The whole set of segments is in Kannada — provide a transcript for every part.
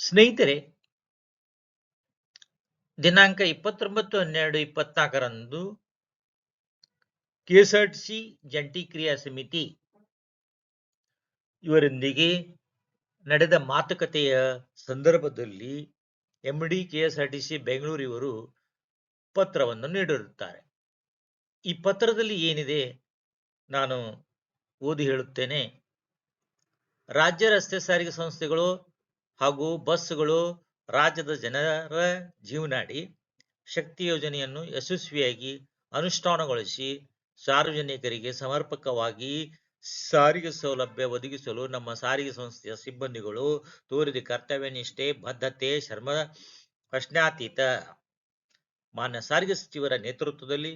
ಸ್ನೇಹಿತರೆ, ದಿನಾಂಕ ಇಪ್ಪತ್ತೊಂಬತ್ತು ಹನ್ನೆರಡು ಇಪ್ಪತ್ನಾಲ್ಕರಂದು ಕೆಎಸ್ಆರ್ಟಿಸಿ ಜಂಟಿ ಕ್ರಿಯಾ ಸಮಿತಿ ಇವರೊಂದಿಗೆ ನಡೆದ ಮಾತುಕತೆಯ ಸಂದರ್ಭದಲ್ಲಿ ಎಂಡಿ ಕೆಎಸ್ಆರ್ಟಿಸಿ ಬೆಂಗಳೂರು ಇವರು ಪತ್ರವನ್ನು ನೀಡಿರುತ್ತಾರೆ. ಈ ಪತ್ರದಲ್ಲಿ ಏನಿದೆ ನಾನು ಓದಿ ಹೇಳುತ್ತೇನೆ. ರಾಜ್ಯ ರಸ್ತೆ ಸಾರಿಗೆ ಸಂಸ್ಥೆಗಳು ಹಾಗೂ ಬಸ್ಗಳು ರಾಜ್ಯದ ಜನರ ಜೀವನಾಡಿ ಶಕ್ತಿ ಯೋಜನೆಯನ್ನು ಯಶಸ್ವಿಯಾಗಿ ಅನುಷ್ಠಾನಗೊಳಿಸಿ ಸಾರ್ವಜನಿಕರಿಗೆ ಸಮರ್ಪಕವಾಗಿ ಸಾರಿಗೆ ಸೌಲಭ್ಯ ಒದಗಿಸಲು ನಮ್ಮ ಸಾರಿಗೆ ಸಂಸ್ಥೆಯ ಸಿಬ್ಬಂದಿಗಳು ತೋರಿದ ಕರ್ತವ್ಯ ನಿಷ್ಠೆ ಬದ್ಧತೆ, ಶ್ರಮ, ಪ್ರಶ್ನಾತೀತ. ಮಾನ್ಯ ಸಾರಿಗೆ ಸಚಿವರ ನೇತೃತ್ವದಲ್ಲಿ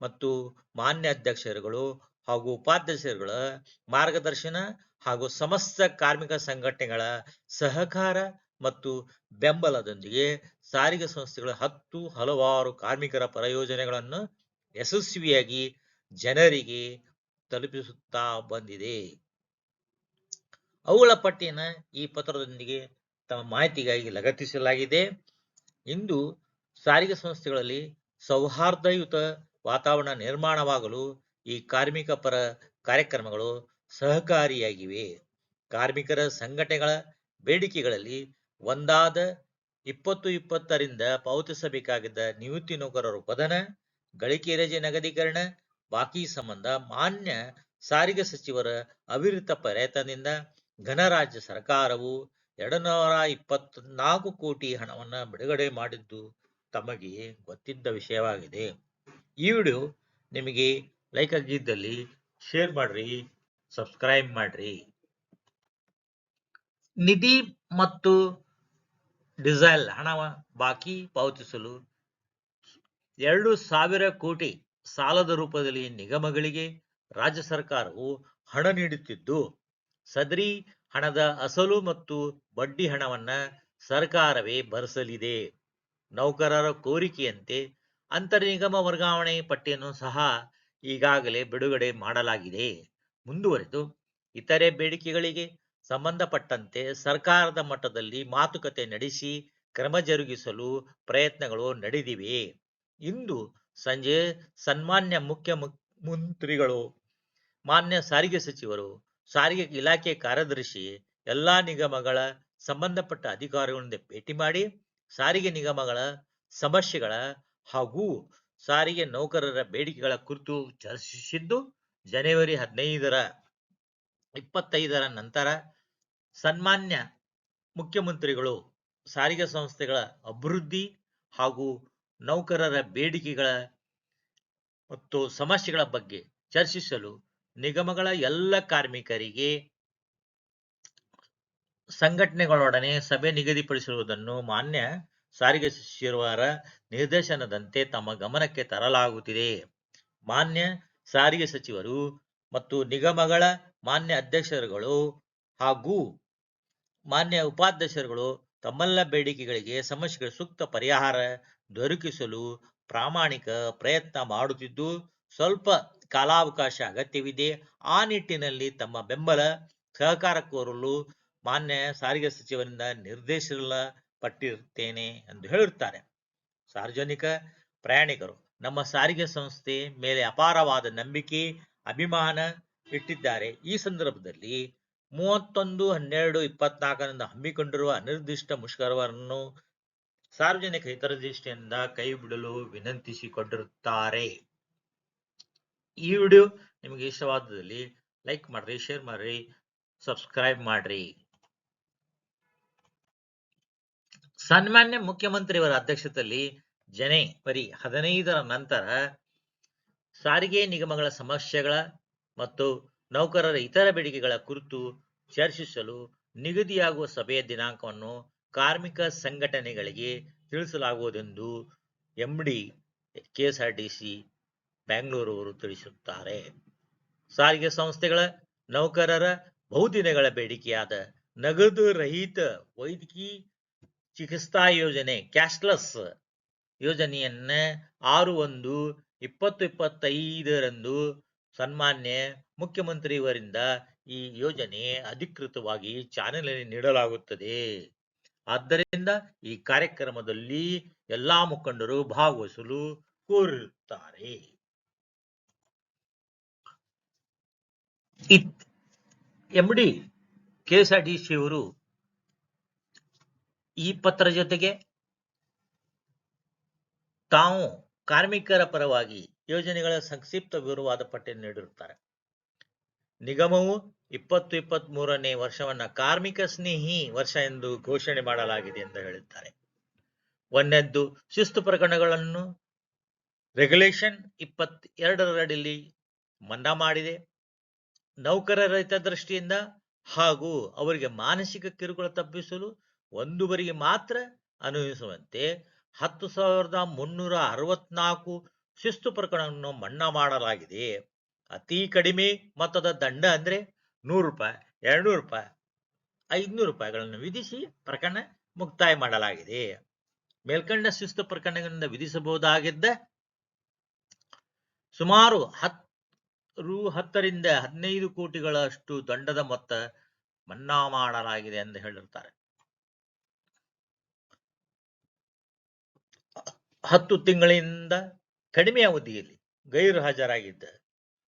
ಮತ್ತು ಮಾನ್ಯ ಅಧ್ಯಕ್ಷರುಗಳು ಹಾಗೂ ಉಪಾಧ್ಯಕ್ಷರುಗಳ ಮಾರ್ಗದರ್ಶನ ಹಾಗೂ ಸಮಸ್ತ ಕಾರ್ಮಿಕ ಸಂಘಟನೆಗಳ ಸಹಕಾರ ಮತ್ತು ಬೆಂಬಲದೊಂದಿಗೆ ಸಾರಿಗೆ ಸಂಸ್ಥೆಗಳ ಹತ್ತು ಹಲವಾರು ಕಾರ್ಮಿಕರ ಪ್ರಯೋಜನಗಳನ್ನು ಯಶಸ್ವಿಯಾಗಿ ಜನರಿಗೆ ತಲುಪಿಸುತ್ತಾ ಬಂದಿದೆ. ಅವುಗಳ ಪಟ್ಟಿಯನ್ನು ಈ ಪತ್ರದೊಂದಿಗೆ ತಮ್ಮ ಮಾಹಿತಿಗಾಗಿ ಲಗತ್ತಿಸಲಾಗಿದೆ. ಇಂದು ಸಾರಿಗೆ ಸಂಸ್ಥೆಗಳಲ್ಲಿ ಸೌಹಾರ್ದಯುತ ವಾತಾವರಣ ನಿರ್ಮಾಣವಾಗಲು ಈ ಕಾರ್ಮಿಕ ಪರ ಕಾರ್ಯಕ್ರಮಗಳು ಸಹಕಾರಿಯಾಗಿವೆ. ಕಾರ್ಮಿಕರ ಸಂಘಟನೆಗಳ ಬೇಡಿಕೆಗಳಲ್ಲಿ ಒಂದಾದ ಇಪ್ಪತ್ತು ಇಪ್ಪತ್ತರಿಂದ ಪಾವತಿಸಬೇಕಾಗಿದ್ದ ನಿವೃತ್ತಿ ನೌಕರರು ಪದನ ಗಳಿಕೆ ರಜೆ ನಗದೀಕರಣ, ಬಾಕಿ ಸಂಬಂಧ ಮಾನ್ಯ ಸಾರಿಗೆ ಸಚಿವರ ಅವಿರತ ಪ್ರಯತ್ನದಿಂದ ಘನರಾಜ್ಯ ಸರ್ಕಾರವು ಎರಡು ನೂರ ಇಪ್ಪತ್ನಾಲ್ಕು ಕೋಟಿ ಹಣವನ್ನು ಬಿಡುಗಡೆ ಮಾಡಿದ್ದು ತಮಗೆ ಗೊತ್ತಿದ್ದ ವಿಷಯವಾಗಿದೆ. ಈ ವಿಡಿಯೋ ನಿಮಗೆ ಲೈಕ್ ಆಗಿದ್ದಲ್ಲಿ ಶೇರ್ ಮಾಡ್ರಿ. ಸಬ್ಸ್ಕ್ರೈಬ್ ಮಾಡ್ರಿ. ನಿಧಿ ಮತ್ತು ಡೀಸೆಲ್ ಹಣ ಬಾಕಿ ಪಾವತಿಸಲು ಎರಡು ಸಾವಿರ ಕೋಟಿ ಸಾಲದ ರೂಪದಲ್ಲಿ ನಿಗಮಗಳಿಗೆ ರಾಜ್ಯ ಸರ್ಕಾರವು ಹಣ ನೀಡುತ್ತಿದ್ದು, ಸದರಿ ಹಣದ ಅಸಲು ಮತ್ತು ಬಡ್ಡಿ ಹಣವನ್ನ ಸರ್ಕಾರವೇ ಭರಿಸಲಿದೆ. ನೌಕರರ ಕೋರಿಕೆಯಂತೆ ಅಂತರ್ನಿಗಮ ವರ್ಗಾವಣೆ ಪಟ್ಟಿಯನ್ನು ಸಹ ಈಗಾಗಲೇ ಬಿಡುಗಡೆ ಮಾಡಲಾಗಿದೆ. ಮುಂದುವರೆದು ಇತರೆ ಬೇಡಿಕೆಗಳಿಗೆ ಸಂಬಂಧಪಟ್ಟಂತೆ ಸರ್ಕಾರದ ಮಟ್ಟದಲ್ಲಿ ಮಾತುಕತೆ ನಡೆಸಿ ಕ್ರಮ ಜರುಗಿಸಲು ಪ್ರಯತ್ನಗಳು ನಡೆದಿವೆ. ಇಂದು ಸಂಜೆ ಸನ್ಮಾನ್ಯ ಮುಖ್ಯಮಂತ್ರಿಗಳು ಮಾನ್ಯ ಸಾರಿಗೆ ಸಚಿವರು, ಸಾರಿಗೆ ಇಲಾಖೆ ಕಾರ್ಯದರ್ಶಿ, ಎಲ್ಲಾ ನಿಗಮಗಳ ಸಂಬಂಧಪಟ್ಟ ಅಧಿಕಾರಿಗಳಿಂದ ಭೇಟಿ ಮಾಡಿ ಸಾರಿಗೆ ನಿಗಮಗಳ ಸಮಸ್ಯೆಗಳ ಹಾಗೂ ಸಾರಿಗೆ ನೌಕರರ ಬೇಡಿಕೆಗಳ ಕುರಿತು ಚರ್ಚಿಸಿದ್ದು ಜನವರಿ ಹದಿನೈದರ ಇಪ್ಪತ್ತೈದರ ನಂತರ ಸನ್ಮಾನ್ಯ ಮುಖ್ಯಮಂತ್ರಿಗಳು, ಸಾರಿಗೆ ಸಂಸ್ಥೆಗಳ ಅಭಿವೃದ್ಧಿ ಹಾಗೂ ನೌಕರರ ಬೇಡಿಕೆಗಳ ಮತ್ತು ಸಮಸ್ಯೆಗಳ ಬಗ್ಗೆ ಚರ್ಚಿಸಲು ನಿಗಮಗಳ ಎಲ್ಲ ಕಾರ್ಮಿಕರಿಗೆ ಸಂಘಟನೆಗಳೊಡನೆ ಸಭೆ ನಿಗದಿಪಡಿಸಿರುವುದನ್ನು ಮಾನ್ಯ ಸಾರಿಗೆ ಸಚಿವರ ನಿರ್ದೇಶನದಂತೆ ತಮ್ಮ ಗಮನಕ್ಕೆ ತರಲಾಗುತ್ತಿದೆ. ಮಾನ್ಯ ಸಾರಿಗೆ ಸಚಿವರು ಮತ್ತು ನಿಗಮಗಳ ಮಾನ್ಯ ಅಧ್ಯಕ್ಷರುಗಳು ಹಾಗೂ ಮಾನ್ಯ ಉಪಾಧ್ಯಕ್ಷರುಗಳು ತಮ್ಮೆಲ್ಲ ಬೇಡಿಕೆಗಳಿಗೆ ಸಮಸ್ಯೆಗಳ ಸೂಕ್ತ ಪರಿಹಾರ ದೊರಕಿಸಲು ಪ್ರಾಮಾಣಿಕ ಪ್ರಯತ್ನ ಮಾಡುತ್ತಿದ್ದು, ಸ್ವಲ್ಪ ಕಾಲಾವಕಾಶ ಅಗತ್ಯವಿದೆ. ಆ ನಿಟ್ಟಿನಲ್ಲಿ ತಮ್ಮ ಬೆಂಬಲ ಸಹಕಾರ ಕೋರಲು ಮಾನ್ಯ ಸಾರಿಗೆ ಸಚಿವರಿಂದ ನಿರ್ದೇಶಿಸಲ್ಪಟ್ಟಿರುತ್ತೇನೆ ಎಂದು ಹೇಳುತ್ತಾರೆ. ಸಾರ್ವಜನಿಕ ಪ್ರಯಾಣಿಕರು. ನಮ್ಮ ಸಾರಿಗೆ ಸಂಸ್ಥೆ ಮೇಲೆ ಅಪಾರವಾದ ನಂಬಿಕೆ, ಅಭಿಮಾನ ಇಟ್ಟಿದ್ದಾರೆ. ಈ ಸಂದರ್ಭದಲ್ಲಿ ಮೂವತ್ತೊಂದು, ಹನ್ನೆರಡು, ಇಪ್ಪತ್ನಾಲ್ಕರಿಂದ ಹಮ್ಮಿಕೊಂಡಿರುವ ಅನಿರ್ದಿಷ್ಟ ಮುಷ್ಕರವನ್ನು ಸಾರ್ವಜನಿಕ ಹಿತದೃಷ್ಟಿಯಿಂದ ಕೈಬಿಡಲು ವಿನಂತಿಸಿಕೊಂಡಿರುತ್ತಾರೆ. ಈ ವಿಡಿಯೋ ನಿಮಗೆ ಇಷ್ಟವಾದದಲ್ಲಿ ಲೈಕ್ ಮಾಡ್ರಿ, ಶೇರ್ ಮಾಡ್ರಿ, ಸಬ್ಸ್ಕ್ರೈಬ್ ಮಾಡ್ರಿ. ಸನ್ಮಾನ್ಯ ಮುಖ್ಯಮಂತ್ರಿಯವರ ಅಧ್ಯಕ್ಷತೆಯಲ್ಲಿ ಜನವರಿ ಹದಿನೈದರ ನಂತರ ಸಾರಿಗೆ ನಿಗಮಗಳ ಸಮಸ್ಯೆಗಳ ಮತ್ತು ನೌಕರರ ಇತರ ಬೇಡಿಕೆಗಳ ಕುರಿತು ಚರ್ಚಿಸಲು ನಿಗದಿಯಾಗುವ ಸಭೆಯ ದಿನಾಂಕವನ್ನು ಕಾರ್ಮಿಕ ಸಂಘಟನೆಗಳಿಗೆ ತಿಳಿಸಲಾಗುವುದೆಂದು ಎಂಡಿ ಕೆಎಸ್ಆರ್ಟಿಸಿ ಬೆಂಗಳೂರು ಅವರು ತಿಳಿಸುತ್ತಾರೆ. ಸಾರಿಗೆ ಸಂಸ್ಥೆಗಳ ನೌಕರರ ಬಹುದಿನಗಳ ಬೇಡಿಕೆಯಾದ ನಗದು ರಹಿತ ವೈದ್ಯಕೀಯ ಚಿಕಿತ್ಸಾ ಯೋಜನೆ ಕ್ಯಾಶ್ಲೆಸ್ ಯೋಜನೆಯನ್ನ ಆರು ಒಂದು ಇಪ್ಪತ್ತು ಇಪ್ಪತ್ತೈದರಂದು ಸನ್ಮಾನ್ಯ ಮುಖ್ಯಮಂತ್ರಿಯವರಿಂದ ಈ ಯೋಜನೆ ಅಧಿಕೃತವಾಗಿ ಚಾಲನೆ ನೀಡಲಾಗುತ್ತದೆ. ಆದ್ದರಿಂದ ಈ ಕಾರ್ಯಕ್ರಮದಲ್ಲಿ ಎಲ್ಲಾ ಮುಖಂಡರು ಭಾಗವಹಿಸಲು ಕೋರಿರುತ್ತಾರೆ. ಎಂ ಡಿ ಸಿ ಅವರು ಈ ಪತ್ರ ಜೊತೆಗೆ ತಾವು ಕಾರ್ಮಿಕರ ಪರವಾಗಿ ಯೋಜನೆಗಳ ಸಂಕ್ಷಿಪ್ತ ವಿವರವಾದ ಪಟ್ಟಿಯನ್ನು ನೀಡಿರುತ್ತಾರೆ. ನಿಗಮವು ಇಪ್ಪತ್ತು ಇಪ್ಪತ್ತ್ ಮೂರನೇ ವರ್ಷವನ್ನ ಕಾರ್ಮಿಕ ಸ್ನೇಹಿ ವರ್ಷ ಎಂದು ಘೋಷಣೆ ಮಾಡಲಾಗಿದೆ ಎಂದು ಹೇಳುತ್ತಾರೆ ಒಂದೆದ್ದು ಶಿಸ್ತು ಪ್ರಕರಣಗಳನ್ನು ರೆಗ್ಯುಲೇಷನ್ ಇಪ್ಪತ್ತ್ ಎರಡರಡಿಯಲ್ಲಿ ಮನ್ನಾ ಮಾಡಿದೆ. ನೌಕರರ ಹಿತದೃಷ್ಟಿಯಿಂದ ಹಾಗೂ ಅವರಿಗೆ ಮಾನಸಿಕ ಕಿರುಕುಳ ತಪ್ಪಿಸಲು ಒಂದುವರಿಗೆ ಮಾತ್ರ ಅನ್ವಯಿಸುವಂತೆ ಹತ್ತು ಸಾವಿರದ ಮುನ್ನೂರ ಅರವತ್ನಾಲ್ಕು ಶಿಸ್ತು ಪ್ರಕರಣವನ್ನು ಮನ್ನಾ ಮಾಡಲಾಗಿದೆ. ಅತಿ ಕಡಿಮೆ ಮೊತ್ತದ ದಂಡ ಅಂದ್ರೆ ನೂರು ರೂಪಾಯಿ, ಎರಡ್ನೂರು ರೂಪಾಯಿ, ಐದ್ನೂರು ರೂಪಾಯಿಗಳನ್ನು ವಿಧಿಸಿ ಪ್ರಕರಣ ಮುಕ್ತಾಯ ಮಾಡಲಾಗಿದೆ. ಮೇಲ್ಕಂಡ ಶಿಸ್ತು ಪ್ರಕರಣಗಳಿಂದ ವಿಧಿಸಬಹುದಾಗಿದ್ದ ಸುಮಾರು ಹತ್ ರು ಹತ್ತರಿಂದ ಹದಿನೈದು ಕೋಟಿಗಳಷ್ಟು ದಂಡದ ಮೊತ್ತ ಮನ್ನಾ ಮಾಡಲಾಗಿದೆ ಎಂದು ಹೇಳಿರ್ತಾರೆ ಹತ್ತು ತಿಂಗಳಿಂದ ಕಡಿಮೆ ಅವಧಿಯಲ್ಲಿ ಗೈರು ಹಾಜರಾಗಿದ್ದ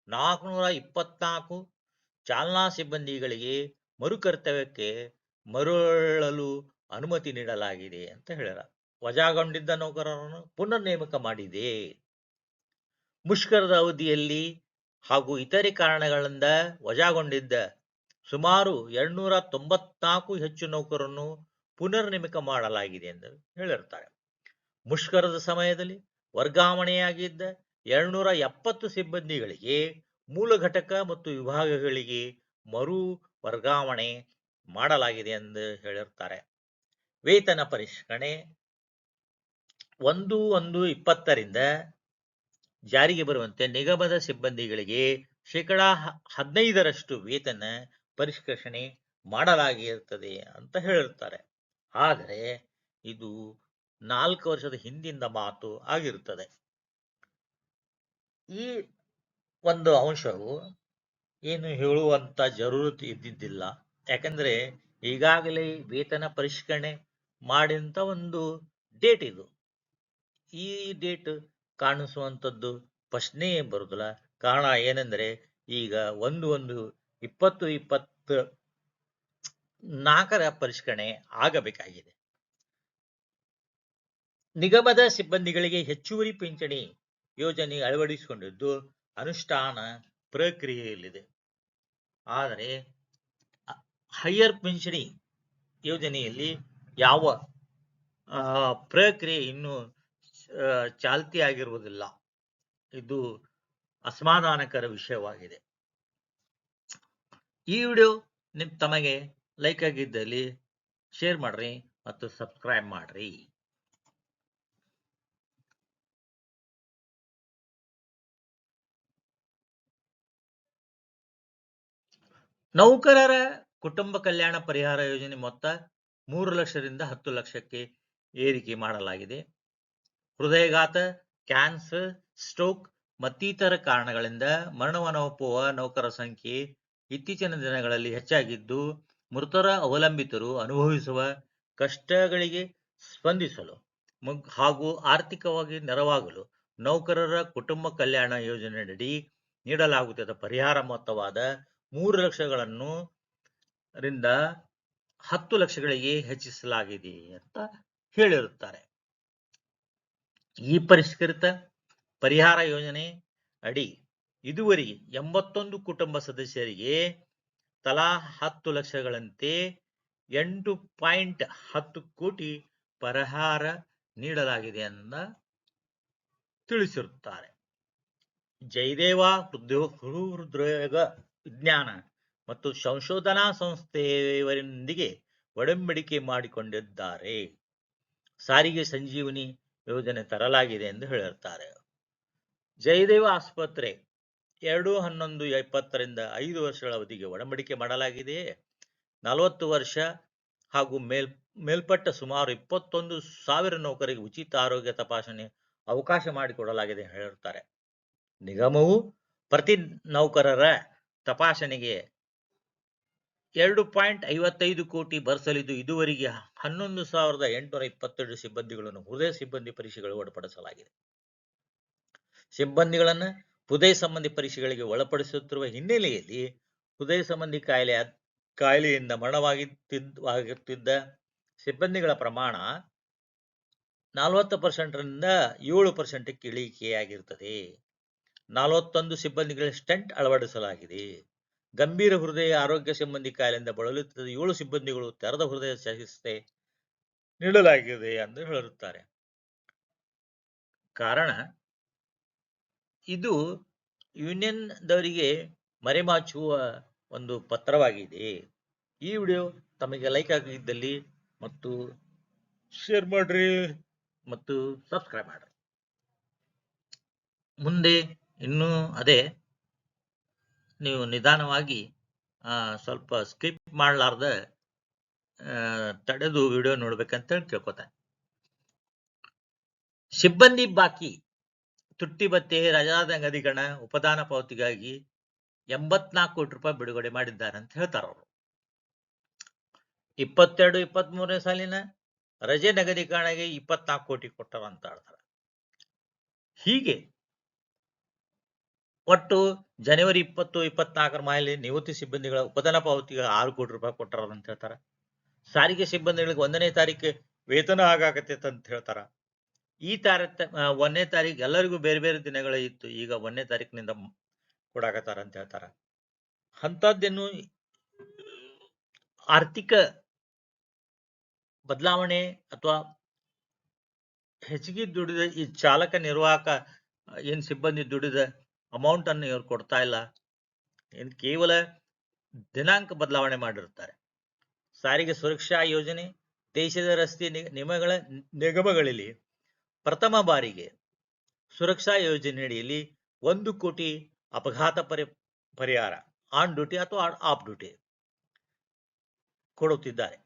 ನಾಲ್ಕುನೂರ ಇಪ್ಪತ್ನಾಲ್ಕು ಚಾಲನಾ ಸಿಬ್ಬಂದಿಗಳಿಗೆ ಮರುಕರ್ತವ್ಯಕ್ಕೆ ಮರಳಲು ಅನುಮತಿ ನೀಡಲಾಗಿದೆ ಅಂತ ಹೇಳ್ಯಾರ. ವಜಾಗೊಂಡಿದ್ದ ನೌಕರರನ್ನು ಪುನರ್ ನೇಮಕ ಮಾಡಿದೆ. ಮುಷ್ಕರದ ಅವಧಿಯಲ್ಲಿ ಹಾಗೂ ಇತರೆ ಕಾರಣಗಳಿಂದ ವಜಾಗೊಂಡಿದ್ದ ಸುಮಾರು ಎರಡ್ನೂರ ತೊಂಬತ್ನಾಲ್ಕು ಹೆಚ್ಚು ನೌಕರನ್ನು ಪುನರ್ ನೇಮಕ ಮಾಡಲಾಗಿದೆ ಎಂದು ಹೇಳಿರ್ತಾರೆ ಮುಷ್ಕರದ ಸಮಯದಲ್ಲಿ ವರ್ಗಾವಣೆಯಾಗಿದ್ದ ಎರಡ್ನೂರ ಎಪ್ಪತ್ತು ಸಿಬ್ಬಂದಿಗಳಿಗೆ ಮೂಲ ಘಟಕ ಮತ್ತು ವಿಭಾಗಗಳಿಗೆ ಮರು ವರ್ಗಾವಣೆ ಮಾಡಲಾಗಿದೆ ಎಂದು ಹೇಳಿರ್ತಾರೆ ವೇತನ ಪರಿಷ್ಕರಣೆ ಒಂದು ಒಂದು ಇಪ್ಪತ್ತರಿಂದ ಜಾರಿಗೆ ಬರುವಂತೆ ನಿಗಮದ ಸಿಬ್ಬಂದಿಗಳಿಗೆ ಶೇಕಡಾ ಹದಿನೈದರಷ್ಟು ವೇತನ ಪರಿಷ್ಕರಣೆ ಮಾಡಲಾಗಿರುತ್ತದೆ ಅಂತ ಹೇಳಿರ್ತಾರೆ ಆದರೆ ಇದು ನಾಲ್ಕು ವರ್ಷದ ಹಿಂದಿನ ಮಾತು ಆಗಿರುತ್ತದೆ. ಈ ಒಂದು ಅಂಶವು ಏನು ಹೇಳುವಂತ ಜರೂರತ್ ಇದ್ದಿದ್ದಿಲ್ಲ. ಯಾಕಂದ್ರೆ ಈಗಾಗಲೇ ವೇತನ ಪರಿಷ್ಕರಣೆ ಮಾಡಿದಂತ ಒಂದು ಡೇಟ್ ಇದು. ಈ ಡೇಟ್ ಕಾಣಿಸುವಂಥದ್ದು ಪ್ರಶ್ನೆಯೇ ಬರುದಿಲ್ಲ ಕಾರಣ ಏನಂದ್ರೆ ಈಗ ಒಂದು ಒಂದು ಇಪ್ಪತ್ತು ಇಪ್ಪತ್ತು ನಾಲ್ಕರ ಪರಿಷ್ಕರಣೆ ಆಗಬೇಕಾಗಿದೆ. ನಿಗಮದ ಸಿಬ್ಬಂದಿಗಳಿಗೆ ಹೆಚ್ಚುವರಿ ಪಿಂಚಣಿ ಯೋಜನೆ ಅಳವಡಿಸಿಕೊಂಡಿದ್ದು ಅನುಷ್ಠಾನ ಪ್ರಕ್ರಿಯೆಯಲ್ಲಿದೆ. ಆದರೆ ಹೈಯರ್ ಪಿಂಚಣಿ ಯೋಜನೆಯಲ್ಲಿ ಯಾವ ಪ್ರಕ್ರಿಯೆ ಇನ್ನೂ ಚಾಲ್ತಿಯಾಗಿರುವುದಿಲ್ಲ ಇದು ಅಸಮಾಧಾನಕರ ವಿಷಯವಾಗಿದೆ. ಈ ವಿಡಿಯೋ ನಿಮ್, ತಮಗೆ ಲೈಕ್ ಆಗಿದ್ದಲ್ಲಿ ಶೇರ್ ಮಾಡ್ರಿ ಮತ್ತು ಸಬ್ಸ್ಕ್ರೈಬ್ ಮಾಡ್ರಿ. ನೌಕರರ ಕುಟುಂಬ ಕಲ್ಯಾಣ ಪರಿಹಾರ ಯೋಜನೆ ಮೊತ್ತ ಮೂರು ಲಕ್ಷದಿಂದ ಹತ್ತು ಲಕ್ಷಕ್ಕೆ ಏರಿಕೆ ಮಾಡಲಾಗಿದೆ. ಹೃದಯಘಾತ, ಕ್ಯಾನ್ಸರ್, ಸ್ಟ್ರೋಕ್ ಮತ್ತಿತರ ಕಾರಣಗಳಿಂದ ಮರಣವನ್ನೊಪ್ಪುವ ನೌಕರರ ಸಂಖ್ಯೆ ಇತ್ತೀಚಿನ ದಿನಗಳಲ್ಲಿ ಹೆಚ್ಚಾಗಿದ್ದು, ಮೃತರ ಅವಲಂಬಿತರು ಅನುಭವಿಸುವ ಕಷ್ಟಗಳಿಗೆ ಸ್ಪಂದಿಸಲು ಹಾಗೂ ಆರ್ಥಿಕವಾಗಿ ನೆರವಾಗಲು ನೌಕರರ ಕುಟುಂಬ ಕಲ್ಯಾಣ ಯೋಜನೆಯಡಿ ನೀಡಲಾಗುತ್ತಿದ್ದ ಪರಿಹಾರ ಮೊತ್ತವಾದ ಮೂರು ಲಕ್ಷಗಳನ್ನು ರಿಂದ ಹತ್ತು ಲಕ್ಷಗಳಿಗೆ ಹೆಚ್ಚಿಸಲಾಗಿದೆ ಅಂತ ಹೇಳಿರುತ್ತಾರೆ. ಈ ಪರಿಷ್ಕೃತ ಪರಿಹಾರ ಯೋಜನೆ ಅಡಿ ಇದುವರೆಗೆ ಎಂಬತ್ತೊಂದು ಕುಟುಂಬ ಸದಸ್ಯರಿಗೆ ತಲಾ ಹತ್ತು ಲಕ್ಷಗಳಂತೆ ಎಂಟು ಪಾಯಿಂಟ್ ಹತ್ತು ಕೋಟಿ ಪರಿಹಾರ ನೀಡಲಾಗಿದೆ ಅಂತ ತಿಳಿಸಿರುತ್ತಾರೆ. ಜಯದೇವ ಹೃದಯ ವಿಜ್ಞಾನ ಮತ್ತು ಸಂಶೋಧನಾ ಸಂಸ್ಥೆಯವರೊಂದಿಗೆ ಒಡಂಬಡಿಕೆ ಮಾಡಿಕೊಂಡಿದ್ದಾರೆ. ಸಾರಿಗೆ ಸಂಜೀವನಿ ಯೋಜನೆ ತರಲಾಗಿದೆ ಎಂದು ಹೇಳಿರ್ತಾರೆ ಜಯದೇವ ಆಸ್ಪತ್ರೆ ಎರಡು ಹನ್ನೊಂದು ಇಪ್ಪತ್ತರಿಂದ ಐದು ವರ್ಷಗಳ ಅವಧಿಗೆ ಒಡಂಬಡಿಕೆ ಮಾಡಲಾಗಿದೆ. ನಲವತ್ತು ವರ್ಷ ಹಾಗೂ ಮೇಲ್, ಮೇಲ್ಪಟ್ಟ ಸುಮಾರು ಇಪ್ಪತ್ತೊಂದು ಸಾವಿರ ನೌಕರಿಗೆ ಉಚಿತ ಆರೋಗ್ಯ ತಪಾಸಣೆ ಅವಕಾಶ ಮಾಡಿಕೊಡಲಾಗಿದೆ ಹೇಳಿರ್ತಾರೆ ನಿಗಮವು ಪ್ರತಿ ನೌಕರರ ತಪಾಸಣೆಗೆ ಎರಡು ಪಾಯಿಂಟ್ ಐವತ್ತೈದು ಕೋಟಿ ಭರಿಸಲಿದ್ದು ಇದುವರೆಗೆ ಹನ್ನೊಂದು ಸಾವಿರದ ಎಂಟುನೂರ ಇಪ್ಪತ್ತೆರಡು ಸಿಬ್ಬಂದಿಗಳನ್ನು ಹೃದಯ ಸಿಬ್ಬಂದಿ ಪರೀಕ್ಷೆಗಳು ಒಳಪಡಿಸಲಾಗಿದೆ. ಸಿಬ್ಬಂದಿಗಳನ್ನು ಹೃದಯ ಸಂಬಂಧಿ ಪರೀಕ್ಷೆಗಳಿಗೆ ಒಳಪಡಿಸುತ್ತಿರುವ ಹಿನ್ನೆಲೆಯಲ್ಲಿ ಹೃದಯ ಸಂಬಂಧಿ ಕಾಯಿಲೆ ಕಾಯಿಲೆಯಿಂದ ಮರಣವಾಗುತ್ತಿದ್ದ ಸಿಬ್ಬಂದಿಗಳ ಪ್ರಮಾಣ ನಲವತ್ತು ಪರ್ಸೆಂಟ್ರಿಂದ ಏಳು ಪರ್ಸೆಂಟ್ಗೆ ಇಳಿಕೆಯಾಗಿರುತ್ತದೆ. ನಲವತ್ತೊಂದು ಸಿಬ್ಬಂದಿಗಳ ಸ್ಟೆಂಟ್ ಅಳವಡಿಸಲಾಗಿದೆ. ಗಂಭೀರ ಹೃದಯ ಆರೋಗ್ಯ ಸಂಬಂಧಿ ಕಾಯಿಲೆಯಿಂದ ಬಳಲುತ್ತಿದ್ದ ಏಳು ಸಿಬ್ಬಂದಿಗಳು ತೆರೆದ ಹೃದಯ ಚಿಕಿತ್ಸೆ ನೀಡಲಾಗಿದೆ ಎಂದು ಹೇಳುತ್ತಾರೆ. ಕಾರಣ, ಇದು ಯೂನಿಯನ್ ದವರಿಗೆ ಮರೆಮಾಚುವ ಒಂದು ಪತ್ರವಾಗಿದೆ. ಈ ವಿಡಿಯೋ ತಮಗೆ ಲೈಕ್ ಆಗಿದ್ದಲ್ಲಿ ಮತ್ತು ಶೇರ್ ಮಾಡ್ರಿ ಮತ್ತು ಸಬ್ಸ್ಕ್ರೈಬ್ ಮಾಡ್ರಿ. ಮುಂದೆ ಇನ್ನೂ ಅದೇ, ನೀವು ನಿಧಾನವಾಗಿ ಸ್ವಲ್ಪ ಸ್ಕಿಪ್ ಮಾಡಲಾರ್ದ ತಡೆದು ವಿಡಿಯೋ ನೋಡ್ಬೇಕಂತ ಹೇಳಿ ಕೇಳ್ಕೊತಾನೆ. ಸಿಬ್ಬಂದಿ ಬಾಕಿ, ತುಟ್ಟಿ ಬತ್ತೆ, ರಜಾದ ಗದಿಗಣ, ಉಪದಾನ ಪಾವತಿಗಾಗಿ ಎಂಬತ್ನಾಲ್ಕು ಕೋಟಿ ರೂಪಾಯಿ ಬಿಡುಗಡೆ ಮಾಡಿದ್ದಾರೆ ಅಂತ ಹೇಳ್ತಾರ ಅವರು. ಇಪ್ಪತ್ತೆರಡು ಇಪ್ಪತ್ತ್ ಮೂರನೇ ಸಾಲಿನ ರಜೆ ನಗದೀಕರಣಗೆ ಇಪ್ಪತ್ನಾಲ್ಕು ಕೋಟಿ ಕೊಟ್ಟರು ಅಂತ ಹೇಳ್ತಾರೆ. ಹೀಗೆ ಒಟ್ಟು ಜನವರಿ ಇಪ್ಪತ್ತು, ಇಪ್ಪತ್ನಾಲ್ಕರ ಮಾಹಿತಿ ನಿವೃತ್ತಿ ಸಿಬ್ಬಂದಿಗಳ ಉಪದಾನ ಪಾವತಿಗೆ ಆರು ಕೋಟಿ ರೂಪಾಯಿ ಕೊಟ್ಟಾರ ಅಂತ ಹೇಳ್ತಾರ. ಸಾರಿಗೆ ಸಿಬ್ಬಂದಿಗಳಿಗೆ ಒಂದನೇ ತಾರೀಕು ವೇತನ ಆಗಾಕತ್ತೈತೆ ಅಂತ ಹೇಳ್ತಾರ. ಈ ತಾರೀಕ ಒಂದನೇ ತಾರೀಕು ಎಲ್ಲರಿಗೂ ಬೇರೆ ಬೇರೆ ದಿನಗಳ ಇತ್ತು. ಈಗ ಒಂದನೇ ತಾರೀಕಿನಿಂದ ಕೊಡಾಕತ್ತಾರ ಅಂತ ಹೇಳ್ತಾರ. ಅಂಥದ್ದೇನು ಆರ್ಥಿಕ ಬದಲಾವಣೆ ಅಥವಾ ಹೆಚ್ಚಿಗೆ ದುಡಿದ ಈ ಚಾಲಕ ನಿರ್ವಾಹಕ ಏನ್ ಸಿಬ್ಬಂದಿ ದುಡಿದ ಅಮೌಂಟ್ ಅನ್ನು ಇವ್ರು ಕೊಡ್ತಾ ಇಲ್ಲ. ಏನು ಕೇವಲ ದಿನಾಂಕ ಬದಲಾವಣೆ ಮಾಡಿರ್ತಾರೆ. ಸಾರಿಗೆ ಸುರಕ್ಷಾ ಯೋಜನೆ, ದೇಶದ ರಸ್ತೆ ನಿಮಗಳ ನಿಗಮಗಳಲ್ಲಿ ಪ್ರಥಮ ಬಾರಿಗೆ ಸುರಕ್ಷಾ ಯೋಜನೆಯಡಿಯಲ್ಲಿ ಒಂದು ಕೋಟಿ ಅಪಘಾತ ಪರಿ, ಪರಿಹಾರ, ಆನ್ ಡ್ಯೂಟಿ ಅಥವಾ ಆಫ್ ಡ್ಯೂಟಿ ಕೊಡುತ್ತಿದ್ದಾರೆ.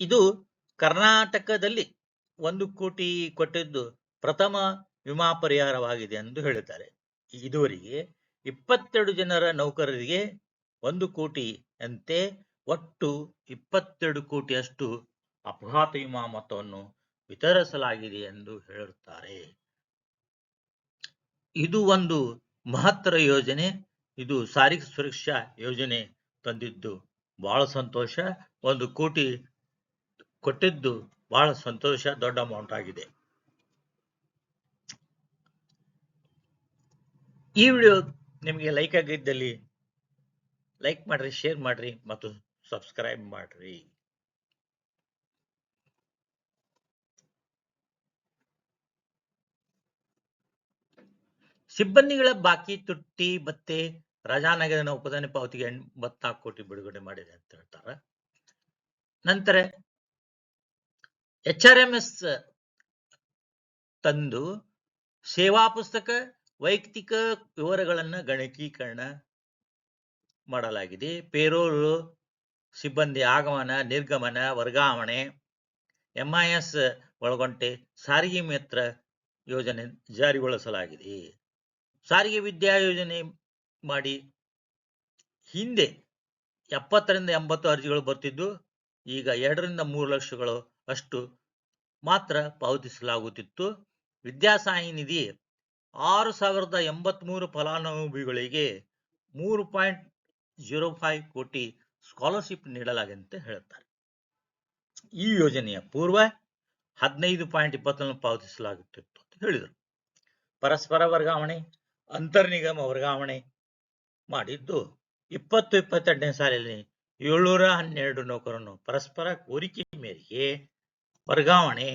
ಇದು ಕರ್ನಾಟಕದಲ್ಲಿ ಒಂದು ಕೋಟಿ ಕೊಟ್ಟಿದ್ದು ಪ್ರಥಮ ವಿಮಾ ಪರಿಹಾರವಾಗಿದೆ ಎಂದು ಹೇಳಿದ್ದಾರೆ ಇದುವರೆಗೆ ಇಪ್ಪತ್ತೆರಡು ಜನರ ನೌಕರರಿಗೆ ಒಂದು ಕೋಟಿ ಅಂತೆ ಒಟ್ಟು ಇಪ್ಪತ್ತೆರಡು ಕೋಟಿಯಷ್ಟು ಅಪಘಾತ ವಿಮಾ ಮೊತ್ತವನ್ನು ವಿತರಿಸಲಾಗಿದೆ ಎಂದು ಹೇಳುತ್ತಾರೆ. ಇದು ಒಂದು ಮಹತ್ತರ ಯೋಜನೆ. ಇದು ಸಾರಿಗೆ ಸುರಕ್ಷಾ ಯೋಜನೆ ತಂದಿದ್ದು ಬಹಳ ಸಂತೋಷ. ಒಂದು ಕೋಟಿ ಕೊಟ್ಟಿದ್ದು ಬಹಳ ಸಂತೋಷ. ದೊಡ್ಡ ಅಮೌಂಟ್ ಆಗಿದೆ. ಈ ವಿಡಿಯೋ ನಿಮಗೆ ಲೈಕ್ ಆಗಿದ್ದಲ್ಲಿ ಲೈಕ್ ಮಾಡ್ರಿ ಶೇರ್ ಮಾಡ್ರಿ ಮತ್ತು ಸಬ್ಸ್ಕ್ರೈಬ್ ಮಾಡ್ರಿ. ಸಿಬ್ಬಂದಿಗಳ ಬಾಕಿ ತುಟ್ಟಿ ಮತ್ತೆ ರಾಜಾನಗರನ ಉಪದಾನ ಪಾವತಿಗೆ ಎಂಬತ್ನಾಲ್ಕು ಕೋಟಿ ಬಿಡುಗಡೆ ಮಾಡಿದೆ ಅಂತ ಹೇಳ್ತಾರ. ನಂತರ ಎಚ್ ಆರ್ ಎಂ ಎಸ್ ತಂದು ಸೇವಾ ಪುಸ್ತಕ ವೈಯಕ್ತಿಕ ವಿವರಗಳನ್ನು ಗಣಕೀಕರಣ ಮಾಡಲಾಗಿದೆ. ಪೇರೋಲ್, ಸಿಬ್ಬಂದಿ ಆಗಮನ, ನಿರ್ಗಮನ, ವರ್ಗಾವಣೆ ಎಂಐಎಸ್ ಒಳಗೊಂಡೆ ಸಾರಿಗೆ ಮಿತ್ರ ಯೋಜನೆ ಜಾರಿಗೊಳಿಸಲಾಗಿದೆ. ಸಾರಿಗೆ ವಿದ್ಯಾ ಯೋಜನೆ ಮಾಡಿ ಹಿಂದೆ ಎಪ್ಪತ್ತರಿಂದ ಎಂಬತ್ತು ಅರ್ಜಿಗಳು ಬರ್ತಿದ್ದು, ಈಗ ಎರಡರಿಂದ ಮೂರು ಲಕ್ಷಗಳು ಅಷ್ಟು ಮಾತ್ರ ಪಾವತಿಸಲಾಗುತ್ತಿತ್ತು. ವಿದ್ಯಾಸಾಯಿ ನಿಧಿ ಆರು ಸಾವಿರದ ಎಂಬತ್ಮೂರು ಫಲಾನುಭವಿಗಳಿಗೆ ಮೂರು point zero five crore scholarship ನೀಡಲಾಗಿದೆ ಅಂತ ಹೇಳುತ್ತಾರೆ ಈ ಯೋಜನೆಯ ಪೂರ್ವ ಹದಿನೈದು ಪಾಯಿಂಟ್ ಇಪ್ಪತ್ತನ್ನು ಪಾವತಿಸಲಾಗುತ್ತಿತ್ತು ಅಂತ ಹೇಳಿದರು. ಪರಸ್ಪರ ವರ್ಗಾವಣೆ ಅಂತರ್ನಿಗಮ ವರ್ಗಾವಣೆ ಮಾಡಿದ್ದು ಇಪ್ಪತ್ತು ಇಪ್ಪತ್ತೆರಡನೇ ಸಾಲಿನಲ್ಲಿ ಏಳ್ನೂರ ಹನ್ನೆರಡು ನೌಕರನ್ನು ಪರಸ್ಪರ ಕೋರಿಕೆ ಮೇರೆಗೆ ವರ್ಗಾವಣೆ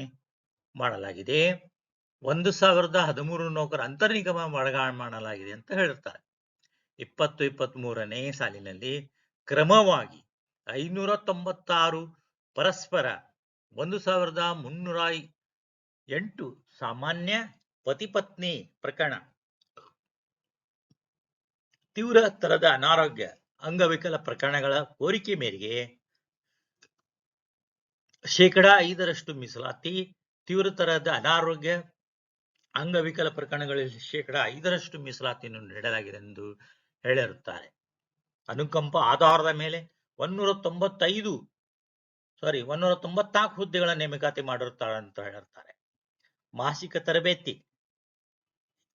ಮಾಡಲಾಗಿದೆ. ಒಂದು ಸಾವಿರದ ಹದಿಮೂರು ನೌಕರ ಅಂತರ್ನಿಗಮ ಒಳಗಾಣ ಮಾಡಲಾಗಿದೆ ಅಂತ ಹೇಳಿರ್ತಾರೆ ಇಪ್ಪತ್ತು ಇಪ್ಪತ್ತ್ ಮೂರನೇ ಸಾಲಿನಲ್ಲಿ ಕ್ರಮವಾಗಿ ಐನೂರ ತೊಂಬತ್ತಾರು ಪರಸ್ಪರ ಒಂದು ಸಾವಿರದ ಮುನ್ನೂರ ಎಂಟು ಸಾಮಾನ್ಯ ಪತಿಪತ್ನಿ ಪ್ರಕರಣ, ತೀವ್ರ ತರದ ಅನಾರೋಗ್ಯ, ಅಂಗವಿಕಲ ಪ್ರಕರಣಗಳ ಕೋರಿಕೆ ಮೇರೆಗೆ ಶೇಕಡಾ ಐದರಷ್ಟು ಮೀಸಲಾತಿ, ತೀವ್ರ ತರಹದ ಅನಾರೋಗ್ಯ ಅಂಗವಿಕಲ ಪ್ರಕರಣಗಳಲ್ಲಿ ಶೇಕಡಾ ಐದರಷ್ಟು ಮೀಸಲಾತಿಯನ್ನು ನೀಡಲಾಗಿದೆ ಎಂದು ಹೇಳಿರುತ್ತಾರೆ. ಅನುಕಂಪ ಆಧಾರದ ಮೇಲೆ ಒಂದೂರ ತೊಂಬತ್ತೈದು ಸಾರಿ ಒಂದೂರ ತೊಂಬತ್ನಾಲ್ಕು ಹುದ್ದೆಗಳ ನೇಮಕಾತಿ ಮಾಡಿರುತ್ತಾರೆ ಅಂತ ಹೇಳಿರ್ತಾರೆ ಮಾಸಿಕ ತರಬೇತಿ,